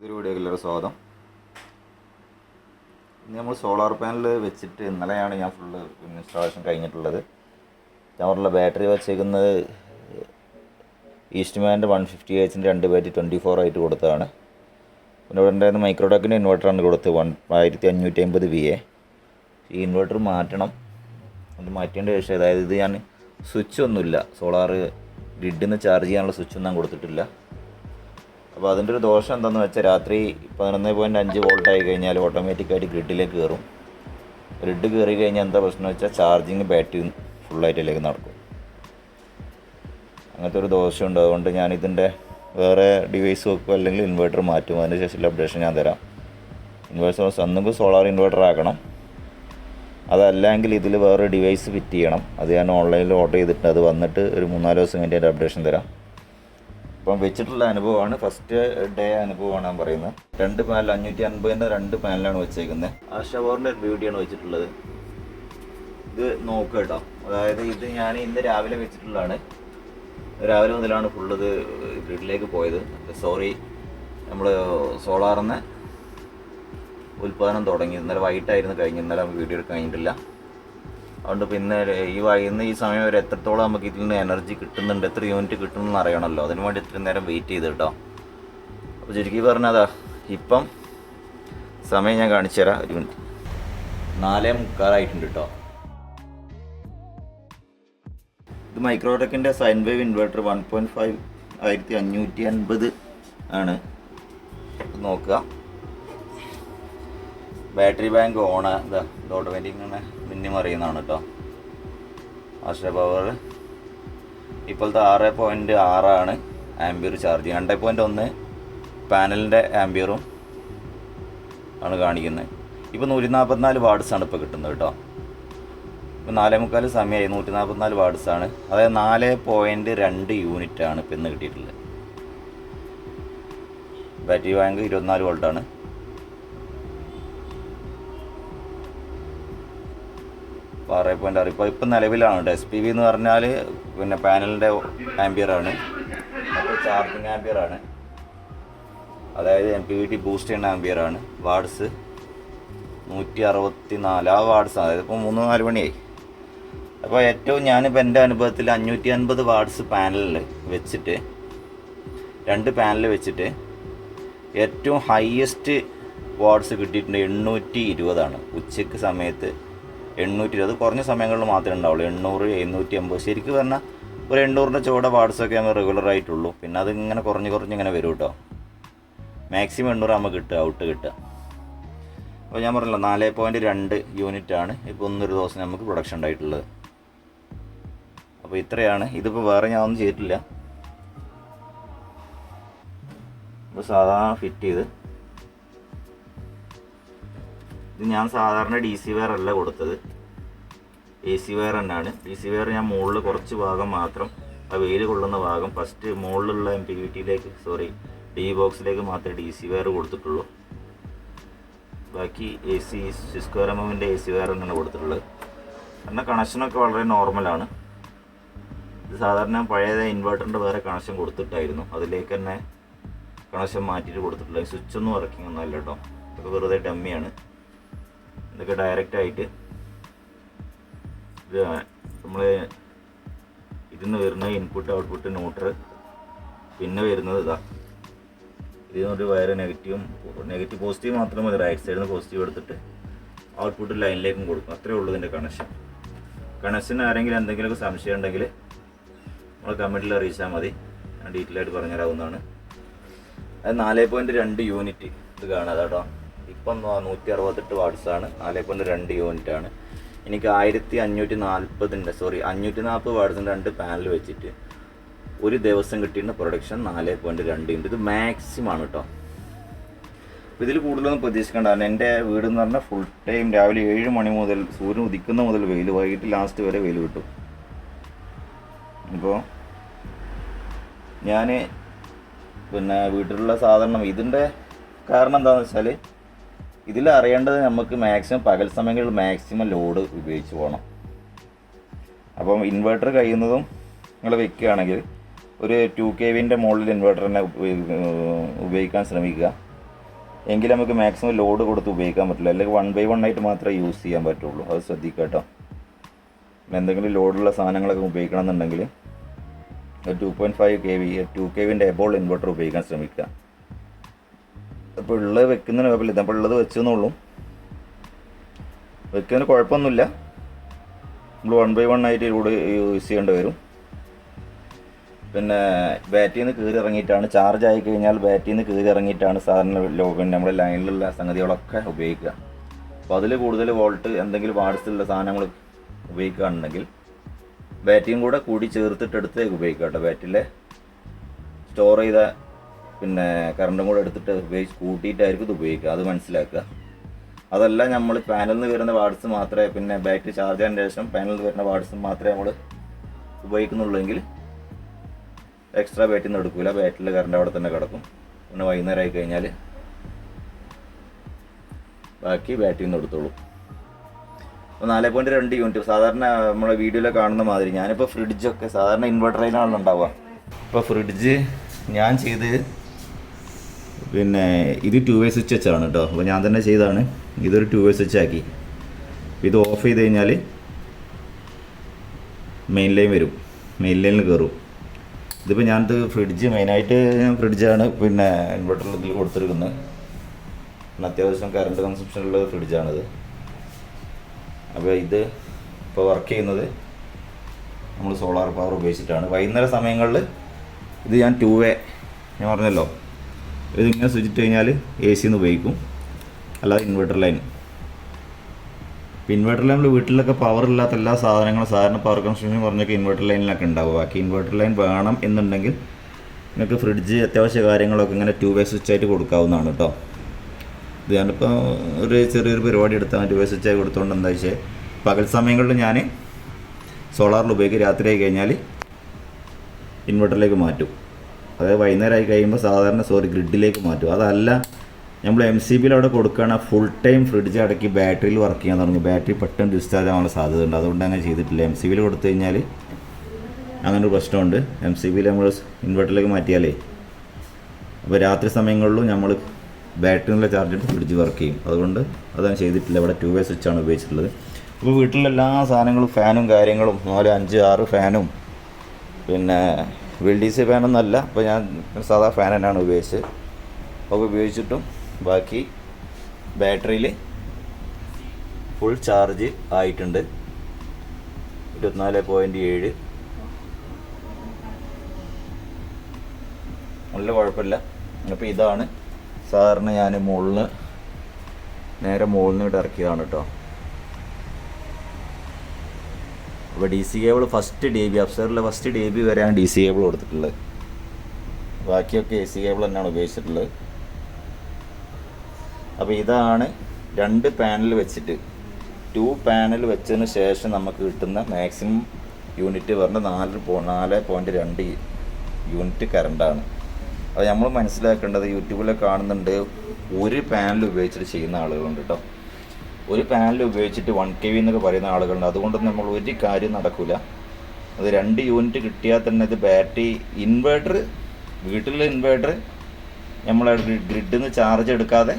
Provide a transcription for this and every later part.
ഇതൊരു വീഡിയോയിലൊരു സ്വാഗതം. ഇന്ന് നമ്മൾ സോളാർ പാനൽ വെച്ചിട്ട് ഇന്നലെയാണ് ഞാൻ ഫുള്ള് ഇൻസ്റ്റാളേഷൻ കഴിഞ്ഞിട്ടുള്ളത്. ഞാനുള്ള ബാറ്ററി വെച്ചേക്കുന്നത് ഈസ്റ്റ്മാന്റെ വൺ ഫിഫ്റ്റി എച്ചിന്റെ രണ്ട് ബാറ്ററി ട്വന്റി ഫോർ ആയിട്ട് കൊടുത്തതാണ്. പിന്നെ ഇവിടെ ഉണ്ടായിരുന്ന മൈക്രോടെക്കിന്റെ ഇൻവെർട്ടറാണ് കൊടുത്തത് വൺ ആയിരത്തി അഞ്ഞൂറ്റി അമ്പത് വി എ ഈ ഇൻവെർട്ടർ മാറ്റണം. അത് മാറ്റേണ്ട ശേഷം അതായത് ഇത് ഞാൻ സ്വിച്ച് ഒന്നുമില്ല. സോളാർ ഗ്രിഡിൽ നിന്ന് ചാർജ് ചെയ്യാനുള്ള സ്വിച്ച് ഒന്നും ഞാൻ കൊടുത്തിട്ടില്ല. അപ്പോൾ അതിന്റെ ഒരു ദോഷം എന്താണെന്ന് വെച്ചാൽ രാത്രി പതിനൊന്ന് പോയിന്റ് അഞ്ച് വോൾട്ട് ആയി കഴിഞ്ഞാൽ ഓട്ടോമാറ്റിക്കായിട്ട് ഗ്രിഡിലേക്ക് കയറും ഗ്രിഡ് കയറി കഴിഞ്ഞാൽ എന്താ പ്രശ്നം വെച്ചാൽ ചാർജിങ് ബാറ്ററി ഫുള്ളായിട്ട് അതിലേക്ക് നടക്കും. അങ്ങനത്തെ ഒരു ദോഷമുണ്ട് അതുകൊണ്ട് ഞാൻ ഇതിന്റെ വേറെ ഡിവൈസ് വെക്കുക അല്ലെങ്കിൽ ഇൻവെർട്ടർ മാറ്റും അതിന് ശേഷമുള്ള അപ്ഡേഷൻ ഞാൻ തരാം. ഇൻവെർട്ടർ ഒന്നെങ്കിൽ സോളാർ ഇൻവെർട്ടർ ആക്കണം. അതല്ലെങ്കിൽ ഇതിൽ വേറെ ഡിവൈസ് ഫിറ്റ് ചെയ്യണം. അത് ഞാൻ ഓൺലൈനിൽ ഓർഡർ ചെയ്തിട്ടുണ്ട്. അത് വന്നിട്ട് ഒരു മൂന്നാൽ ദിവസം കഴിഞ്ഞ് അപ്ഡേഷൻ തരാം. അപ്പം വെച്ചിട്ടുള്ള അനുഭവമാണ്. ഫസ്റ്റ് ഡേ അനുഭവമാണ് ഞാൻ പറയുന്നത്. രണ്ട് പാനൽ അഞ്ഞൂറ്റി അൻപതിന്റെ രണ്ട് പാനലാണ് വെച്ചേക്കുന്നത്. ആശാവോറിന്റെ ഒരു ബ്യൂട്ടിയാണ് വെച്ചിട്ടുള്ളത്. ഇത് നോക്കുക കേട്ടോ. അതായത് ഇത് ഞാൻ ഇന്ന് രാവിലെ വെച്ചിട്ടുള്ളതാണ്. രാവിലെ മുതലാണ് ഫുള്ളത് ഗ്രിഡിലേക്ക് പോയത്. സോറി നമ്മൾ സോളാറിന്ന് ഉൽപ്പാദനം തുടങ്ങി. ഇന്നലെ വൈകിട്ടായിരുന്നു കഴിഞ്ഞ് ഇന്നലെ വീഡിയോ എടുക്കാൻ കഴിഞ്ഞിട്ടില്ല. അതുകൊണ്ട് പിന്നെ ഈ വൈകുന്ന ഈ സമയം വരെ എത്രത്തോളം നമുക്ക് ഇതിൽ നിന്ന് എനർജി കിട്ടുന്നുണ്ട് എത്ര യൂണിറ്റ് കിട്ടുന്നെന്ന് അറിയണമല്ലോ. അതിന് വേണ്ടി ഇത്രയും നേരം വെയിറ്റ് ചെയ്ത് കേട്ടോ. അപ്പോൾ ചുരുക്കി പറഞ്ഞതാ ഇപ്പം സമയം ഞാൻ കാണിച്ചു തരാം ഒരു മിനിറ്റ് നാലേ മുക്കാലായിട്ടുണ്ട് കേട്ടോ. ഇത് മൈക്രോടെക്കിന്റെ sine wave inverter one point five ആയിരത്തി അഞ്ഞൂറ്റി അൻപത് ആണ്. നോക്കുക. ബാറ്ററി ബാങ്ക് ഓണ് ഇതാ ഇത് ഓട്ടോമാറ്റിക് ഇങ്ങനെ മിന്നി മറിയുന്നതാണ് കേട്ടോ ആശ്ര പവർ ഇപ്പോഴത്തെ ആറ് പോയിന്റ് ആറാണ് ആംബിയർ ചാർജ് രണ്ട് പോയിന്റ് ഒന്ന് പാനലിന്റെ ആംബിയറും ആണ് കാണിക്കുന്നത് ഇപ്പോൾ നൂറ്റി നാൽപ്പത്തിനാല് വാർഡ്സാണ് ഇപ്പോൾ കിട്ടുന്നത് കേട്ടോ ഇപ്പോൾ നാലേ മുക്കാൽ സമയമായി നൂറ്റി നാൽപ്പത്തിനാല് വാർഡ്സാണ് അതായത് നാല് പോയിന്റ് രണ്ട് യൂണിറ്റാണ് ഇപ്പം ഇന്ന് കിട്ടിയിട്ടുള്ളത്. ബാറ്ററി ബാങ്ക് ഇരുപത്തിനാല് വോൾട്ടാണ് ആറ് പോയിന്റ് ആറ് ഇപ്പോൾ ഇപ്പം നിലവിലാണ് കേട്ടോ. എസ് പി വി എന്ന് പറഞ്ഞാൽ പിന്നെ പാനലിന്റെ ആംബിയർ ആണ്. അപ്പോൾ ചാർജിങ് ആംബിയർ ആണ്. അതായത് M P V T boost ചെയ്യുന്ന ആംബിയർ ആണ്. വാർഡ്സ് നൂറ്റി അറുപത്തി നാല് ആ വാർഡ്സ് അതായത് ഇപ്പോൾ മൂന്ന് നാല് മണിയായി. അപ്പോൾ ഏറ്റവും ഞാനിപ്പോൾ എന്റെ അനുഭവത്തിൽ അഞ്ഞൂറ്റി അൻപത് വാർഡ്സ് പാനലിൽ വെച്ചിട്ട് രണ്ട് പാനൽ വെച്ചിട്ട് ഏറ്റവും ഹയസ്റ്റ് വാർഡ്സ് കിട്ടിയിട്ടുണ്ട് എണ്ണൂറ്റി ഇരുപതാണ്. ഉച്ചയ്ക്ക് സമയത്ത് എണ്ണൂറ്റി ഇരുപത് കുറഞ്ഞ സമയങ്ങളിൽ മാത്രമേ ഉണ്ടാവുള്ളൂ. എണ്ണൂറ് എണ്ണൂറ്റി അമ്പത് ശരിക്കും പറഞ്ഞാൽ ഒരു എണ്ണൂറിന്റെ ചുവടെ വാട്സൊക്കെ നമ്മൾ റെഗുലർ ആയിട്ടുള്ളൂ. പിന്നെ അത് ഇങ്ങനെ കുറഞ്ഞ് കുറഞ്ഞ് ഇങ്ങനെ വരും കേട്ടോ. മാക്സിമം എണ്ണൂറ് ആകുമ്പോൾ കിട്ടുക ഔട്ട് കിട്ടുക. അപ്പോൾ ഞാൻ പറഞ്ഞല്ലോ നാല് പോയിന്റ് രണ്ട് യൂണിറ്റ് ആണ് ഇപ്പോൾ ഒന്നൊരു ദിവസം നമുക്ക് പ്രൊഡക്ഷൻ ഉണ്ടായിട്ടുള്ളത്. അപ്പോൾ ഇത്രയാണ്. ഇതിപ്പോൾ വേറെ ഞാൻ ഒന്നും ചെയ്തിട്ടില്ല. സാധാരണ ഫിറ്റ് ചെയ്ത് ഇത് ഞാൻ സാധാരണ ഡി സി വെയർ അല്ല കൊടുത്തത്. എ സി വെയർ തന്നെയാണ്. ഡി സി വെയർ ഞാൻ മുകളിൽ കുറച്ച് ഭാഗം മാത്രം ആ വെയിൽ കൊള്ളുന്ന ഭാഗം ഫസ്റ്റ് മുകളിലുള്ള എം പി വി ടിയിലേക്ക് സോറി ഡി ബോക്സിലേക്ക് മാത്രമേ ഡി സി വെയർ കൊടുത്തിട്ടുള്ളൂ. ബാക്കി എ സി എം എമ്മിന്റെ എ സി വെയർ തന്നെയാണ് കൊടുത്തിട്ടുള്ളത്. എന്നാൽ കണക്ഷനൊക്കെ വളരെ നോർമലാണ് ഇത് സാധാരണ പഴയ ഇൻവെർട്ടറിന്റെ വേറെ കണക്ഷൻ കൊടുത്തിട്ടായിരുന്നു. അതിലേക്ക് തന്നെ കണക്ഷൻ മാറ്റിയിട്ട് കൊടുത്തിട്ടുള്ളത്. സ്വിച്ചൊന്നും വർക്കിംഗ് ഒന്നും അല്ല കേട്ടോ. ഇതൊക്കെ വെറുതെ ഡമ്മിയാണ് ഇതൊക്കെ ഡയറക്റ്റ് ആയിട്ട് ഇത് നമ്മൾ ഇതിൽ നിന്ന് വരുന്ന ഇൻപുട്ട് ഔട്ട്പുട്ട് ന്യൂട്രൽ പിന്നെ വരുന്നത് ഇതാ. ഇതിൽ ഇതിനൊരു വയർ നെഗറ്റീവും നെഗറ്റീവ് പോസിറ്റീവ് മാത്രം മതി. റൈറ്റ് സൈഡിൽ നിന്ന് പോസിറ്റീവ് എടുത്തിട്ട് ഔട്ട്പുട്ട് ലൈനിലേക്കും കൊടുക്കും. അത്രേ ഉള്ളൂ ഇതിന്റെ കണക്ഷൻ കണക്ഷൻ ആരെങ്കിലും എന്തെങ്കിലുമൊക്കെ സംശയം ഉണ്ടെങ്കിൽ നമ്മൾ കമന്റിൽ അറിയിച്ചാൽ മതി. ഞാൻ ഡീറ്റെയിൽ ആയിട്ട് പറഞ്ഞുതരാവുന്നതാണ്. അത് നാല് പോയിന്റ് രണ്ട് യൂണിറ്റ് ഇത് കാണാം. കേട്ടോ ഇപ്പം നൂറ്റി അറുപത്തെട്ട് വാട്സാണ്. നാല് രണ്ട് യൂണിറ്റ് ആണ് എനിക്ക് ആയിരത്തി അഞ്ഞൂറ്റി നാൽപ്പതിന്റെ സോറി അഞ്ഞൂറ്റി നാൽപ്പത് വാട്സിന്റെ രണ്ട് പാനൽ വെച്ചിട്ട് ഒരു ദിവസം കിട്ടിയിരുന്ന പ്രൊഡക്ഷൻ നാല് പോയിന്റ് രണ്ട് യൂണിറ്റ്. ഇത് മാക്സിമം ആണ് കേട്ടോ ഇതിൽ കൂടുതലൊന്നും പ്രതീക്ഷിക്കേണ്ട എന്റെ വീട് എന്ന് പറഞ്ഞാൽ ഫുൾ ടൈം രാവിലെ ഏഴ് മണി മുതൽ സൂര്യൻ ഉദിക്കുന്ന മുതൽ വെയിൽ വൈകിട്ട് ലാസ്റ്റ് വരെ വെയിൽ കിട്ടും. അപ്പോൾ ഞാൻ പിന്നെ വീട്ടിലുള്ള സാധാരണ ഇതിന്റെ കാരണം എന്താണെന്ന് വെച്ചാൽ ഇതിൽ അറിയേണ്ടത് നമുക്ക് മാക്സിമം പകൽ സമയങ്ങളിൽ മാക്സിമം ലോഡ് ഉപയോഗിച്ച് പോകണം. അപ്പം ഇൻവെർട്ടർ കഴിയുന്നതും നിങ്ങൾ വെക്കുകയാണെങ്കിൽ ഒരു ടു കെ വിന്റെ മുകളിൽ ഇൻവേർട്ടർ തന്നെ ഉപയോഗിക്കാൻ ശ്രമിക്കുക. എങ്കിൽ നമുക്ക് മാക്സിമം ലോഡ് കൊടുത്ത് ഉപയോഗിക്കാൻ പറ്റില്ല. അല്ലെങ്കിൽ വൺ ബൈ വൺ ആയിട്ട് മാത്രമേ യൂസ് ചെയ്യാൻ പറ്റുള്ളൂ. അത് ശ്രദ്ധിക്കുക കേട്ടോ. എന്തെങ്കിലും ലോഡുള്ള സാധനങ്ങളൊക്കെ ഉപയോഗിക്കണം എന്നുണ്ടെങ്കിൽ two point five K V two K വിന്റെ എബോൾ ഇൻവെർട്ടർ ഉപയോഗിക്കാൻ ശ്രമിക്കുക. ഉള്ളത് വെക്കുന്നതിന് കുഴപ്പമില്ല. ഇതപ്പോൾ ഉള്ളത് വെച്ചെന്നുള്ളൂ വെക്കുന്നതിന് കുഴപ്പമൊന്നുമില്ല. നമ്മൾ വൺ ബൈ വൺ ആയിട്ട് ഇവിടെ യൂസ് ചെയ്യേണ്ടി വരും. പിന്നെ ബാറ്റിൽ നിന്ന് കീറി ഇറങ്ങിയിട്ടാണ് ചാർജ് ആയി കഴിഞ്ഞാൽ ബാറ്റിൽ നിന്ന് കീറി ഇറങ്ങിയിട്ടാണ് സാധാരണ ലോകം നമ്മുടെ ലൈനിലുള്ള സംഗതികളൊക്കെ ഉപയോഗിക്കുക. അപ്പോൾ അതിൽ കൂടുതൽ വോൾട്ട് എന്തെങ്കിലും വാട്സിലുള്ള സാധനങ്ങൾ ഉപയോഗിക്കുകയാണെന്നുണ്ടെങ്കിൽ ബാറ്റിയും കൂടെ കൂടി ചേർത്തിട്ട് ഉപയോഗിക്കാം കേട്ടോ. ബാറ്റിലെ സ്റ്റോർ ചെയ്ത പിന്നെ കറണ്ടും കൂടെ എടുത്തിട്ട് ഉപയോഗിച്ച് കൂട്ടിയിട്ടായിരിക്കും ഇത് ഉപയോഗിക്കുക. അത് മനസ്സിലാക്കുക. അതല്ല നമ്മൾ പാനലിൽ നിന്ന് വരുന്ന വാട്സ് മാത്രമേ പിന്നെ ബാറ്ററി ചാർജ് ആയതിനു ശേഷം പാനലിൽ വരുന്ന വാട്സ് മാത്രമേ നമ്മൾ ഉപയോഗിക്കുന്നുള്ളെങ്കിൽ എക്സ്ട്രാ ബാറ്ററി ഒന്നും എടുക്കില്ല ബാറ്ററിയിൽ കറണ്ട് അവിടെ തന്നെ കിടക്കും. പിന്നെ വൈകുന്നേരം ആയി കഴിഞ്ഞാൽ ബാക്കി ബാറ്ററി നിന്ന് എടുത്തോളൂ. അപ്പോൾ നാല് പോയിന്റ് രണ്ട് യൂണിറ്റ് സാധാരണ നമ്മളെ വീഡിയോയിൽ കാണുന്ന മാതിരി ഞാനിപ്പോൾ ഫ്രിഡ്ജൊക്കെ സാധാരണ ഇൻവെർട്ടറിലാണല്ലോ ഉണ്ടാവുക. ഇപ്പോൾ ഫ്രിഡ്ജ് ഞാൻ ചെയ്ത് പിന്നെ ഇത് ടു വേ സ്വിച്ച് വെച്ചാണ് കേട്ടോ അപ്പോൾ ഞാൻ തന്നെ ചെയ്താണ് ഇതൊരു ടു വേ സ്വിച്ച് ആക്കി. ഇത് ഓഫ് ചെയ്ത് കഴിഞ്ഞാൽ മെയിൻ ലൈൻ വരും. മെയിൻ ലൈനിൽ കയറും ഇതിപ്പോൾ ഞാനത് ഫ്രിഡ്ജ് മെയിനായിട്ട് ഞാൻ ഫ്രിഡ്ജാണ് പിന്നെ ഇൻവെർട്ടറിൽ ഇതിൽ കൊടുത്തിരിക്കുന്നത്. പിന്നെ അത്യാവശ്യം കറണ്ട് കൺസംഷനുള്ള ഫ്രിഡ്ജാണിത് അപ്പോൾ ഇത് ഇപ്പോൾ വർക്ക് ചെയ്യുന്നത് നമ്മൾ സോളാർ പവർ ഉപയോഗിച്ചിട്ടാണ്. വൈകുന്നേര സമയങ്ങളിൽ ഇത് ഞാൻ ടു വേ ഞാൻ പറഞ്ഞല്ലോ. ഇതിങ്ങനെ സ്വിച്ച് ഇട്ട് കഴിഞ്ഞാൽ എ സിന്ന് ഉപയോഗിക്കും. അല്ലാതെ ഇൻവെർട്ടർ ലൈൻ ഇൻവെർട്ടർ ലൈൻ നമ്മൾ വീട്ടിലൊക്കെ പവർ ഇല്ലാത്ത എല്ലാ സാധനങ്ങളും സാധാരണ പവർ കൺസ്യൂഷൻ കുറഞ്ഞൊക്കെ ഇൻവെർട്ടർ ലൈനിലൊക്കെ ഉണ്ടാവും. ബാക്കി ഇൻവെർട്ടർ ലൈൻ വേണം എന്നുണ്ടെങ്കിൽ നിങ്ങൾക്ക് ഫ്രിഡ്ജ് അത്യാവശ്യ കാര്യങ്ങളൊക്കെ ഇങ്ങനെ ടു വേ സ്വിച്ച് ആയിട്ട് കൊടുക്കാവുന്നതാണ് കേട്ടോ ഇത് ഞാനിപ്പോൾ ഒരു ചെറിയൊരു പരിപാടി എടുത്താൽ ടു വേ സ്വിച്ച് ആയി കൊടുത്തോണ്ട് എന്താ വെച്ചാൽ പകൽ സമയങ്ങളിൽ ഞാൻ സോളാറിൽ ഉപയോഗിക്കും. രാത്രി ആയി കഴിഞ്ഞാൽ ഇൻവെർട്ടറിലേക്ക് മാറ്റും. അതായത് വൈകുന്നേരം ആയി കഴിയുമ്പോൾ സാധാരണ സോറി ഗ്രിഡിലേക്ക് മാറ്റും. അതല്ല നമ്മൾ എം സി ബിയിൽ അവിടെ കൊടുക്കുകയാണ് ഫുൾ ടൈം ഫ്രിഡ്ജ് അടക്കി ബാറ്ററിയിൽ വർക്ക് ചെയ്യാൻ തുടങ്ങി. ബാറ്ററി പെട്ടെന്ന് ഡിസ്ചാർജ് ആവാനുള്ള സാധ്യത ഉണ്ട് അതുകൊണ്ട് അങ്ങനെ ചെയ്തിട്ടില്ല. എം സി ബിയിൽ കൊടുത്തു കഴിഞ്ഞാൽ അങ്ങനെ ഒരു പ്രശ്നമുണ്ട് എം സി ബിയിൽ നമ്മൾ ഇൻവെർട്ടറിലേക്ക് മാറ്റിയാലേ അപ്പോൾ രാത്രി സമയങ്ങളിലും നമ്മൾ ബാറ്ററിയിലെ ചാർജ് എടുത്ത് ഫ്രിഡ്ജ് വർക്ക് ചെയ്യും. അതുകൊണ്ട് അതാണ് ചെയ്തിട്ടില്ല. ഇവിടെ ടു വേ സ്വിച്ചാണ് ഉപയോഗിച്ചിട്ടുള്ളത്. അപ്പോൾ വീട്ടിലെല്ലാ സാധനങ്ങളും ഫാനും കാര്യങ്ങളും നാല് അഞ്ച് ആറ് ഫാനും പിന്നെ വിൽ ഡി സി ഫാനൊന്നല്ല അപ്പോൾ ഞാൻ സാധാ ഫാൻ തന്നെയാണ് ഉപയോഗിച്ചത്. അപ്പോൾ ഉപയോഗിച്ചിട്ടും ബാക്കി ബാറ്ററിയിൽ ഫുൾ ചാർജ് ആയിട്ടുണ്ട്. ഇരുപത്തിനാല് പോയിന്റ് ഏഴ്. നല്ല കുഴപ്പമില്ല. അപ്പോൾ ഇതാണ് സാധാരണ ഞാൻ മുകളിൽ നേരെ മുകളിൽ നിന്ന് ഇറക്കിയതാണ് കേട്ടോ. അപ്പോൾ D C cable first D B അപ്സറിലെ first D B വരെയാണ് ഡി സി കേബിൾ കൊടുത്തിട്ടുള്ളത്. ബാക്കിയൊക്കെ എ സി കേബിൾ തന്നെയാണ് ഉപയോഗിച്ചിട്ടുള്ളത്. അപ്പോൾ ഇതാണ് രണ്ട് പാനൽ വെച്ചിട്ട്. ടു പാനൽ വെച്ചതിന് ശേഷം നമുക്ക് കിട്ടുന്ന മാക്സിമം യൂണിറ്റ് പറഞ്ഞ നാല് നാല് പോയിന്റ് രണ്ട് യൂണിറ്റ് കറണ്ടാണ് അത് നമ്മൾ മനസ്സിലാക്കേണ്ടത് യൂട്യൂബിലെ കാണുന്നുണ്ട് ഒരു പാനൽ ഉപയോഗിച്ചിട്ട് ചെയ്യുന്ന ആളുകളുണ്ട് കേട്ടോ ഒരു പാനൽ ഉപയോഗിച്ചിട്ട് വൺ കെ വി എന്നൊക്കെ പറയുന്ന ആളുകളുണ്ട്. അതുകൊണ്ട് നമ്മൾ ഒരു കാര്യം നടക്കില്ല അത് രണ്ട് യൂണിറ്റ് കിട്ടിയാൽ തന്നെ ഇത് ബാറ്ററി ഇൻവേർട്ടർ വീട്ടിലെ ഇൻവേർട്ടർ നമ്മളെ ഗ്രിഡിൽ നിന്ന് ചാർജ് എടുക്കാതെ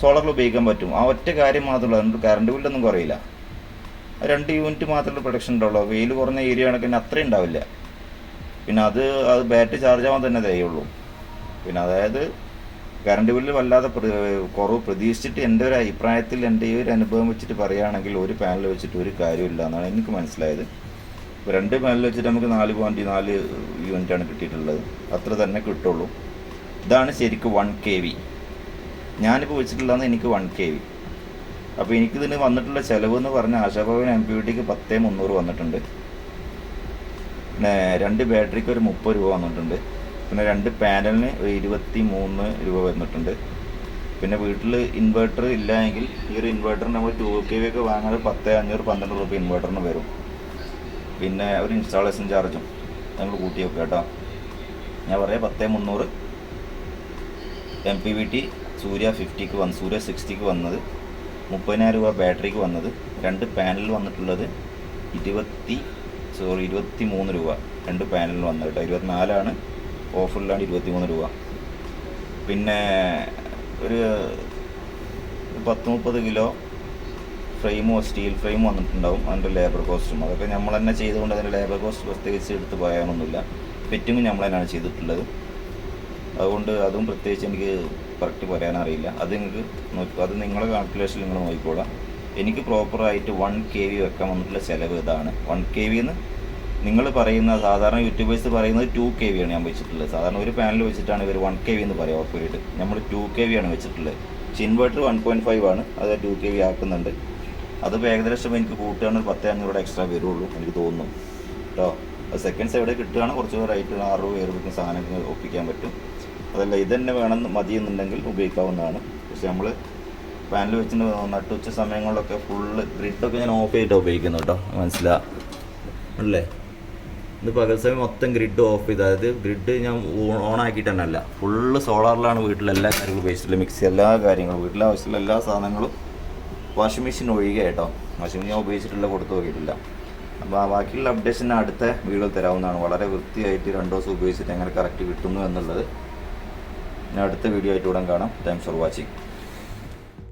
സോളറിൽ ഉപയോഗിക്കാൻ പറ്റും. ആ ഒറ്റ കാര്യം മാത്രമേ ഉള്ളൂ. കറണ്ട് ബില്ലൊന്നും കുറയില്ല. രണ്ട് യൂണിറ്റ് മാത്രമേ പ്രൊഡക്ഷൻ ഉണ്ടാവുള്ളൂ വെയിൽ കുറഞ്ഞ ഏരിയ ആണെങ്കിൽ പിന്നെ അത്രയും ഉണ്ടാവില്ല. പിന്നെ അത് അത് ബാറ്ററി ചാർജ് ആവാൻ തന്നെ തേയുള്ളൂ പിന്നെ അതായത് കറണ്ട് ബില്ല് വല്ലാതെ കുറവ്. പ്രതീക്ഷിച്ചിട്ട് എന്റെ ഒരു അഭിപ്രായത്തിൽ എന്റെ ഈ ഒരു അനുഭവം വെച്ചിട്ട് പറയുകയാണെങ്കിൽ ഒരു പാനൽ വെച്ചിട്ട് ഒരു കാര്യമില്ല എന്നാണ് എനിക്ക് മനസ്സിലായത്. രണ്ട് പാനൽ വെച്ചിട്ട് നമുക്ക് നാല് പോയിന്റ് നാല് യൂണിറ്റാണ് കിട്ടിയിട്ടുള്ളത്. അത്ര തന്നെ കിട്ടുള്ളൂ. ഇതാണ് ശരിക്കും വൺ കെ വി ഞാനിപ്പോൾ വെച്ചിട്ടുള്ളതെന്ന് എനിക്ക് വൺ കെ വി അപ്പോൾ എനിക്കിതിന് വന്നിട്ടുള്ള ചിലവ് എന്ന് പറഞ്ഞാൽ ആശാഭവൻ എം പി ടിക്ക് പത്തേ മുന്നൂറ് വന്നിട്ടുണ്ട്. പിന്നെ രണ്ട് ബാറ്ററിക്ക് ഒരു മുപ്പത് രൂപ വന്നിട്ടുണ്ട്. പിന്നെ രണ്ട് പാനലിന് ഒരു ഇരുപത്തി മൂന്ന് രൂപ വന്നിട്ടുണ്ട്. പിന്നെ വീട്ടിൽ ഇൻവെർട്ടർ ഇല്ല എങ്കിൽ ഈ ഒരു ഇൻവെർട്ടറിന് നമ്മൾ ടു കെ വി ഒക്കെ വാങ്ങാൻ പത്ത് അഞ്ഞൂറ് പന്ത്രണ്ട് രൂപ ഇൻവെർട്ടറിന് വരും. പിന്നെ ഒരു ഇൻസ്റ്റാളേഷൻ ചാർജും നമ്മൾ കൂട്ടി വെക്കുക കേട്ടോ. ഞാൻ പറയാം പത്ത് മുന്നൂറ് M P V T Surya ഫിഫ്റ്റിക്ക് വന്ന് സൂര്യ സിക്സ്റ്റിക്ക് വന്നത് മുപ്പതിനായിരം രൂപ ബാറ്ററിക്ക് വന്നത്. രണ്ട് പാനൽ വന്നിട്ടുള്ളത് ഇരുപത്തി സോറി ഇരുപത്തി മൂന്ന് രൂപ. രണ്ട് പാനലിൽ വന്നത് കേട്ടോ. ഇരുപത്തിനാലാണ് ഓഫറിലാണ് ഇരുപത്തി മൂന്ന് രൂപ. പിന്നെ ഒരു പത്ത് മുപ്പത് കിലോ ഫ്രെയിമോ സ്റ്റീൽ ഫ്രെയിമോ വന്നിട്ടുണ്ടാവും. അതിന്റെ ലേബർ കോസ്റ്റും. അതൊക്കെ നമ്മൾ തന്നെ ചെയ്തുകൊണ്ട് അതിന്റെ ലേബർ കോസ്റ്റ് പ്രത്യേകിച്ച് എടുത്ത് പറയാനൊന്നുമില്ല ഫിറ്റിങ്ങും നമ്മൾ തന്നെയാണ് ചെയ്തിട്ടുള്ളത്. അതുകൊണ്ട് അതും പ്രത്യേകിച്ച് എനിക്ക് കറക്റ്റ് പറയാനറിയില്ല അത് നിങ്ങൾക്ക് നോക്കി അത് നിങ്ങളെ കാൽക്കുലേഷൻ നിങ്ങൾ നോക്കിക്കോളാം. എനിക്ക് പ്രോപ്പറായിട്ട് വൺ കെ വി വെക്കാൻ വന്നിട്ടുള്ള ചിലവ് ഇതാണ്. വൺ കെ വിന്ന് നിങ്ങൾ പറയുന്ന സാധാരണ യൂട്യൂബേഴ്സ് പറയുന്നത് ടു കെ വി ആണ് ഞാൻ വെച്ചിട്ടുള്ളത്. സാധാരണ ഒരു പാനൽ വെച്ചിട്ടാണ് ഇവർ വൺ കെ വി എന്ന് പറയുക ഓപ്പറേറ്റ് നമ്മൾ ടു കെ വി ആണ് വെച്ചിട്ടുള്ളത്. പക്ഷേ ഇൻവെർട്ടർ വൺ പോയിന്റ് ഫൈവ് ആണ്. അത് ടു കെ വി ആക്കുന്നുണ്ട്. അതിപ്പോൾ ഏകദേശം എനിക്ക് കൂട്ടുകയാണെങ്കിൽ പത്ത് അഞ്ഞൂറ് എക്സ്ട്രാ വരുള്ളൂ എനിക്ക് തോന്നുന്നു. കേട്ടോ സെക്കൻഡ്സ് എവിടെ കിട്ടുകയാണ് കുറച്ച് റേറ്റ് ആറ് രൂപ ഏഴ് സാധനങ്ങൾ ഒപ്പിക്കാൻ പറ്റും. അതല്ല ഇത് തന്നെ വേണമെന്ന് മതി എന്നുണ്ടെങ്കിൽ ഉപയോഗിക്കാവുന്നതാണ്. പക്ഷെ നമ്മൾ പാനിൽ വെച്ചിട്ട് നട്ടുച്ച സമയങ്ങളിലൊക്കെ ഫുള്ള് ഗ്രിഡൊക്കെ ഞാൻ ഓഫ് ചെയ്തിട്ടാണ് ഉപയോഗിക്കുന്നു കേട്ടോ മനസ്സിലാ? അല്ലേ? ഇത് പകൽ സമയം മൊത്തം ഗ്രിഡ് ഓഫ് ചെയ്ത്. അതായത് ഗ്രിഡ് ഞാൻ ഓൺ ആക്കിയിട്ട് തന്നെ അല്ല ഫുള്ള് സോളാറിലാണ് വീട്ടിലെ എല്ലാ കാര്യങ്ങളും ഉപയോഗിച്ചിട്ടുള്ളത് മിക്സി എല്ലാ കാര്യങ്ങളും. വീട്ടിലെ ആവശ്യമുള്ള എല്ലാ സാധനങ്ങളും വാഷിംഗ് മെഷീൻ ഒഴികെ കേട്ടോ വാഷിംഗ് മെഷീൻ ഞാൻ ഉപയോഗിച്ചിട്ടില്ല കൊടുത്തു നോക്കിയിട്ടില്ല. അപ്പോൾ ആ ബാക്കിയുള്ള അപ്ഡേഷൻ അടുത്ത വീഡിയോ തരാവുന്നതാണ്. വളരെ വൃത്തിയായിട്ട് രണ്ട് ദിവസം ഉപയോഗിച്ചിട്ട് എങ്ങനെ കറക്റ്റ് കിട്ടുന്നു എന്നുള്ളത് ഞാൻ അടുത്ത വീഡിയോ ആയിട്ട് ഉടൻ കാണാം. Thanks for watching